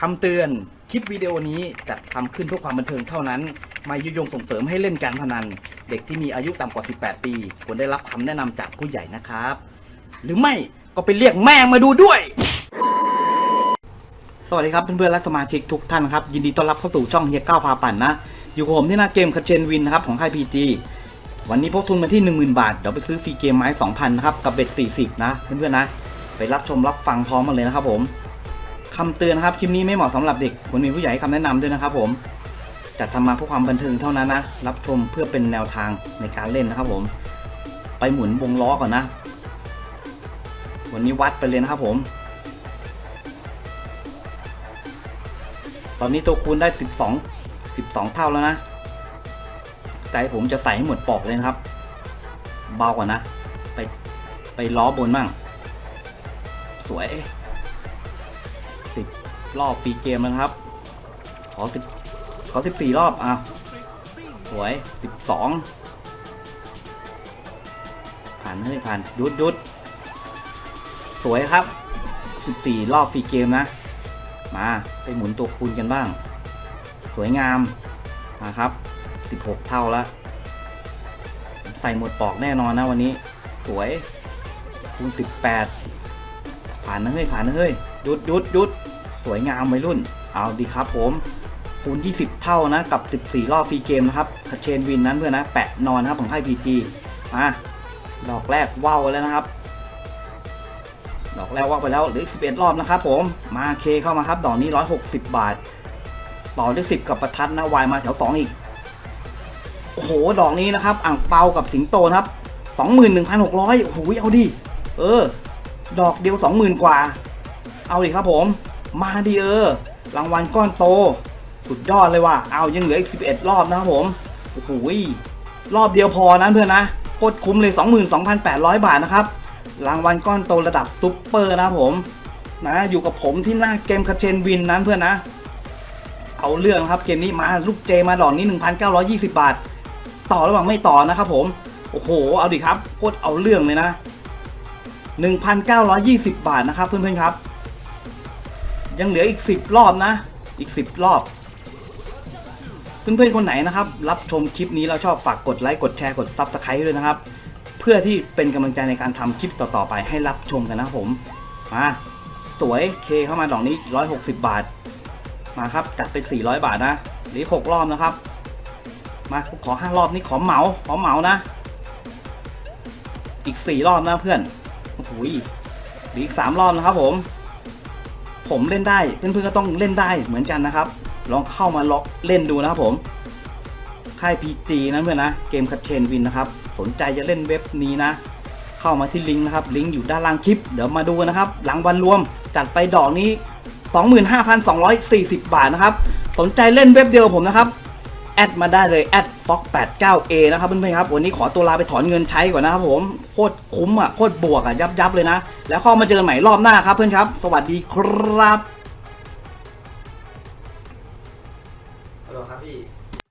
คำเตือน คลิปวิดีโอนี้จัดทำขึ้นเพื่อความบันเทิงเท่านั้น ไม่ยุยงส่งเสริมให้เล่นการพนัน เด็กที่มีอายุต่ำกว่า 18 ปีควรได้รับคำแนะนำจากผู้ใหญ่นะครับ หรือไม่ก็ไปเรียกแม่งมาดูด้วย สวัสดีครับเพื่อนๆและสมาชิกทุกท่านครับ ยินดีต้อนรับเข้าสู่ช่องเฮียก้าพาปั่นนะ อยู่กับผมที่หน้าเกมคาเชนวินนะครับของค่ายพีจีวันนี้พกทุนมาที่ 10,000 บาท เดี๋ยวไปซื้อฟรีเกมไม้ 2,000 นะครับ กับเบ็ด40 นะ เพื่อนๆนะ ไปรับชมรับฟังพร้อมกันเลยนะครับผม คำเตือนครับคลิปนี้ไม่เหมาะสำหรับเด็กควรมีผู้ใหญ่ให้คำแนะนำด้วยนะครับผมจัดทำมาเพื่อความบันเทิงเท่านั้นนะ รับชมเพื่อเป็นแนวทางในการเล่นนะครับผม ไปหมุนวงล้อก่อนนะ วันนี้วัดไปเลยนะครับผม ตอนนี้ตัวคูณได้ 12 12 เท่าแล้วนะใจผมจะใส่ให้หมดปอกเลยนะครับ เบากว่านะ ไปไปล้อบนบ้าง สวย รอบฟรีเกมนะครับ ขอ10ขอ14รอบ อะสวย12ผ่านเฮ้ยผ่านดุดดุดสวยครับ14รอบฟรีเกมนะ มาไปหมุนตัวคูณกันบ้าง สวยงามมาครับ16เท่าแล้วใส่หมดปอกแน่นอนนะวันนี้สวยคูณ18 ผ่านนะเฮ้ยผ่านนะเฮ้ยยุดยุดยุด สวยงามวัยรุ่น เอาดีครับผมคูณ 20 เท่านะ กับ 14 รอบฟรีเกมนะครับเชนวินนั้นเพื่อนนะแปะนอนนะครับของค่ายพีจีมาดอกแรกว้าวแล้วนะครับ ดอกแรกว่าไปแล้วเหลืออีก11 รอบนะครับผมมาเคเข้ามาครับ ดอกนี้ 160 บาท ต่อด้วย10 กับประทัดนะวายมาแถว 2 อีก โอ้โห ดอกนี้นะครับ อ่างเปากับสิงโตนะครับ 21,600โอ้โหเอาดิเออ ดอกเดียว 20,000 กว่า เอาดิครับผม มาดิเออรางวัลก้อนโต สุดยอดเลยว่ะเอายังเหลืออีก 11 รอบนะครับผมโอ้โหรอบเดียวพอนะเพื่อนนะโคตรคุ้มเลย 22,800 บาทนะครับรางวัลก้อนโตระดับซุปเปอร์นะครับผมนะอยู่กับผมที่หน้าเกมคาเชนวินนั้นเพื่อนนะเอาเรื่องครับเกมนี้มาลูกเจมาดอกนี้ 1,920 บาท ต่อระหว่างไม่ต่อนะครับผมโอ้โหเอาดิครับโคตรเอาเรื่องเลยนะ 1,920 บาทนะครับเพื่อนๆครับ ยังเหลืออีก 10 รอบนะ อีก 10 รอบ เพื่อนๆคนไหนนะครับ รับชมคลิปนี้แล้วชอบฝากกดไลค์กดแชร์กด Subscribe ด้วยนะครับ เพื่อที่เป็นกำลังใจในการทำคลิปต่อๆไปให้รับชมกันนะผม มาสวยเคเข้ามาดอกนี้ 160 บาท มาครับจัดไป 400 บาทนะหลือ6รอบนะครับ มาขอ 5 รอบนี้ขอเหมาขอเหมานะ อีก 4 รอบนะเพื่อนโอ้โหเหลืออีก 3 รอบนะครับผม ผมเล่นได้เพื่อนๆก็ต้องเล่นได้เหมือนกันนะครับ ลองเข้ามาล็อกเล่นดูนะครับผมค่าย PG นะเพื่อนนะเกมคัตเชนวินนะครับ สนใจจะเล่นเว็บนี้นะ เข้ามาที่ลิงก์นะครับ ลิงก์อยู่ด้านล่างคลิป เดี๋ยวมาดูนะครับ หลังวันรวมจัดไปดอกนี้ 25,240 บาทนะครับ สนใจเล่นเว็บเดียวผมนะครับ อดมาได้เลยแอด fox 8 9 a นะครับเพื่อนๆครับ วันนี้ขอตัวลาไปถอนเงินใช้ก่อนนะครับผม โคตรคุ้มอะ โคตรบวกอะ ยับยับเลยนะ แล้วข้อมาเจอใหม่รอบหน้าครับเพื่อนครับ สวัสดีครับ